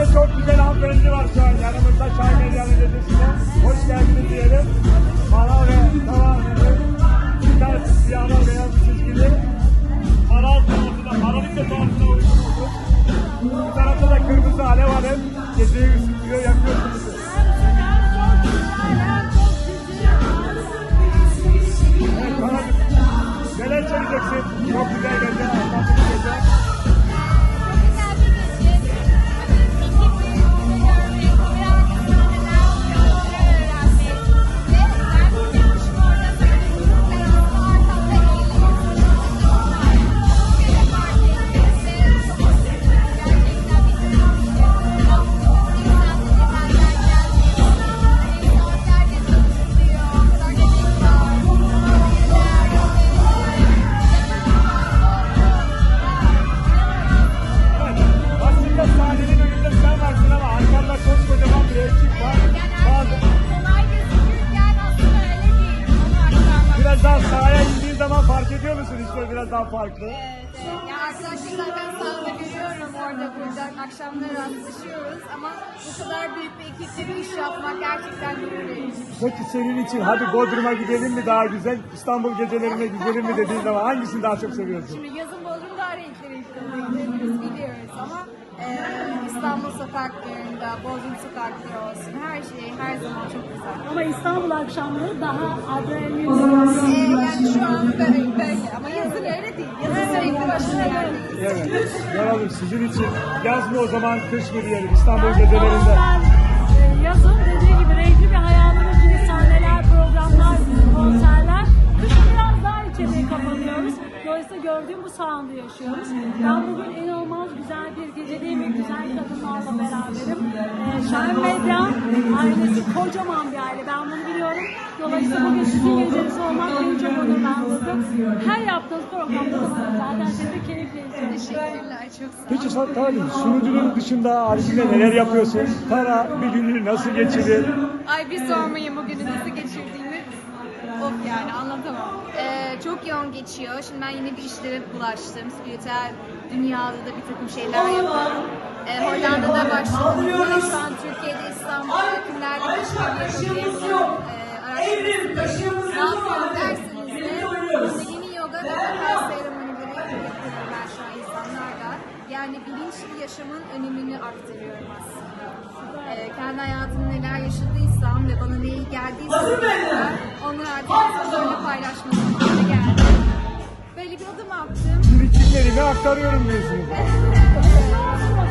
tane çok güzel hanımefendi var şu an yanımızda Çay Medyanı Gecesi'ne. Hoş geldiniz diyelim. Mara ve tamamen güzel siyahlar beyaz çizgili. Maral tarzına, maralite tarzına uygunlusunuz. Bu tarafta da kırmızı alev alev geceyi ısıtıyor, biraz daha sahaya indiğin zaman fark ediyor musun işte biraz daha farklı? Ya arkadaşlar zaten sahada görüyorum orada burada akşamları rastlaşıyoruz ama bu kadar büyük bir ekiple bir iş yapmak gerçekten gurur verici. Peki senin için hadi Bodrum'a gidelim mi daha güzel, İstanbul gecelerine gidelim mi dediğin zaman hangisini daha çok seviyorsun? Şimdi yazın Bodrum daha renkli renkli gidiyoruz biliyoruz ama e, İstanbul sokaklarında, Bodrum sokakları olsun her şey her zaman çok güzel. Ama İstanbul akşamları daha adrenalin Evet, yoralım sizin için. Yaz mı o zaman, kış mı diyelim İstanbul gecelerinde? Ben e, yazın dediği gibi renkli bir hayalimiz gibi sahneler, programlar, konserler. Kışın biraz daha içeriye kapanıyoruz. Dolayısıyla gördüğüm bu sound'u yaşıyoruz. Ben bugün inanılmaz güzel bir gecedeyim ve güzel kadınlarla beraberim. E, Şahin Medya ailesi kocaman bir aile. Ben bunu biliyorum. Dolayısıyla bugün sizin geceniz olmak beni çok onurlandırdı. Her yaptığınız programda da zaten keyifle. Teşekkürler çok sağ. Peki Talim, sunucunun dışında haricinde neler yapıyorsun? Tara bir gününü nasıl geçirir? Ay bir sormayın bugünü nasıl geçirdiğimi. Of yani anlatamam. Ee, çok yoğun geçiyor. Şimdi ben yine bir işlere bulaştım. Spiritüel dünyada da bir takım şeyler yapıyorum. Ee, Hollanda'da başladım. Şu an Türkiye'de İstanbul'da kimlerle işbirliği yapıyorum. Ee, araştırmasındayım. Ne yapıyorum derseniz de Kundalini Yoga ve Akal seremonileri yapıyorum ben şu an insanlarla. Yani bilinçli yaşamın önemini aktarıyorum aslında. Ee, kendi hayatımda neler yaşadıysam ve bana ne iyi geldiyse onları artık insanlarla paylaşmak için geldim. Böyle bir adım attım. Birikimlerimi aktarıyorum diyorsunuz.